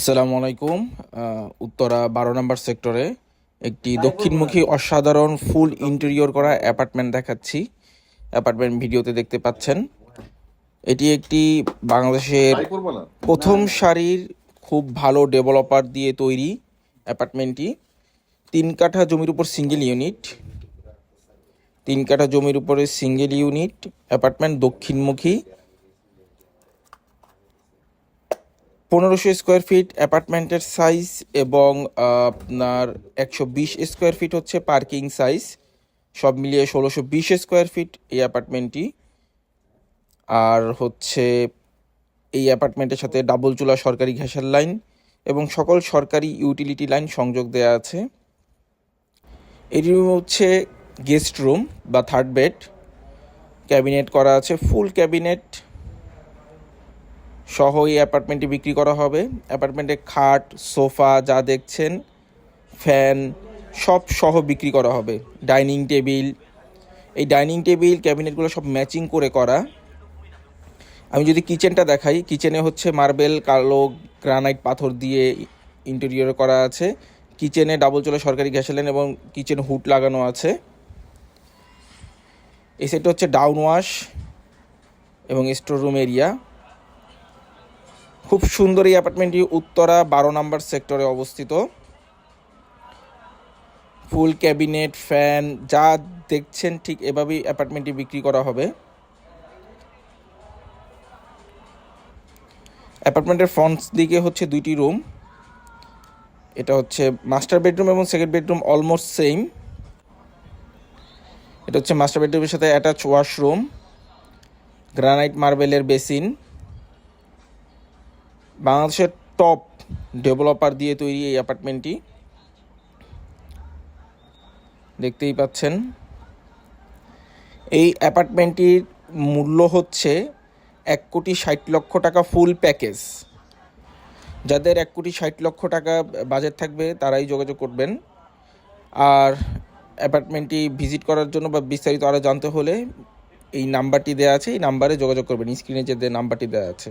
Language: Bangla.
আসসালামু আলাইকুম উত্তরা বারো নম্বর সেক্টরে একটি দক্ষিণমুখী অসাধারণ ফুল ইন্টেরিয়র করা অ্যাপার্টমেন্ট দেখাচ্ছি। অ্যাপার্টমেন্ট ভিডিওতে দেখতে পাচ্ছেন। এটি একটি বাংলাদেশের প্রথম সারির খুব ভালো ডেভেলপার দিয়ে তৈরি অ্যাপার্টমেন্টটি তিন কাঠা জমির উপর সিঙ্গেল ইউনিট তিন কাঠা জমির উপরে সিঙ্গেল ইউনিট অ্যাপার্টমেন্ট দক্ষিণমুখী। পনেরোশো স্কোয়ার ফিট অ্যাপার্টমেন্টের সাইজ এবং আপনার একশো বিশ স্কোয়ার ফিট হচ্ছে পার্কিং সাইজ সব মিলিয়ে ষোলোশো বিশ স্কোয়ার ফিট এই অ্যাপার্টমেন্টটি আর হচ্ছে এই অ্যাপার্টমেন্টের সাথে ডাবল চুলা সরকারি গ্যাসের লাইন এবং সকল সরকারি ইউটিলিটি লাইন সংযোগ দেওয়া আছে। এটি হচ্ছে গেস্ট রুম বা থার্ড বেড ক্যাবিনেট করা আছে ফুল ক্যাবিনেট সহ এই অ্যাপার্টমেন্টটি বিক্রি করা হবে। অ্যাপার্টমেন্টে খাট, সোফা যা দেখছেন, ফ্যান সব সহ বিক্রি করা হবে। Dining table. এই ডাইনিং টেবিল, ক্যাবিনেটগুলো সব ম্যাচিং করে করা। আমি যদি কিচেনটা দেখাই, কিচেনে হচ্ছে মার্বেল, কালো গ্রানাইট পাথর দিয়ে ইন্টেরিয়র করা আছে। কিচেনে ডাবল চলে সরকারি গ্যাস লাইন এবং কিচেন হুড লাগানো আছে। এই সেটটা হচ্ছে ডাউন ওয়াশ এবং স্টোর রুম এরিয়া। খুব সুন্দর এই অ্যাপার্টমেন্টটি উত্তরা বারো নম্বর সেক্টরে অবস্থিত। ফুল ক্যাবিনেট ফ্যান যা দেখছেন ঠিক এভাবেই অ্যাপার্টমেন্টটি বিক্রি করা হবে। অ্যাপার্টমেন্টের ফ্রন্ট দিকে হচ্ছে দুইটি রুম এটা হচ্ছে মাস্টার বেডরুম এবং সেকেন্ড বেডরুম অলমোস্ট সেম এটা হচ্ছে মাস্টার বেডরুমের সাথে অ্যাটাচ ওয়াশরুম গ্রানাইট মার্বেলের বেসিন বাংলাদেশের টপ ডেভেলপার দিয়ে তৈরি এই অ্যাপার্টমেন্টটি দেখতেই পাচ্ছেন। এই অ্যাপার্টমেন্টটির মূল্য হচ্ছে এক কোটি ষাট লক্ষ টাকা ফুল প্যাকেজ যাদের এক কোটি ষাট লক্ষ টাকা বাজেট থাকবে, তারাই যোগাযোগ করবেন। আর অ্যাপার্টমেন্টটি ভিজিট করার জন্য বা বিস্তারিত আরও জানতে হলে এই নাম্বারটি দেওয়া আছে, এই নাম্বারে যোগাযোগ করবেন। স্ক্রিনে যে নাম্বারটি দেওয়া আছে।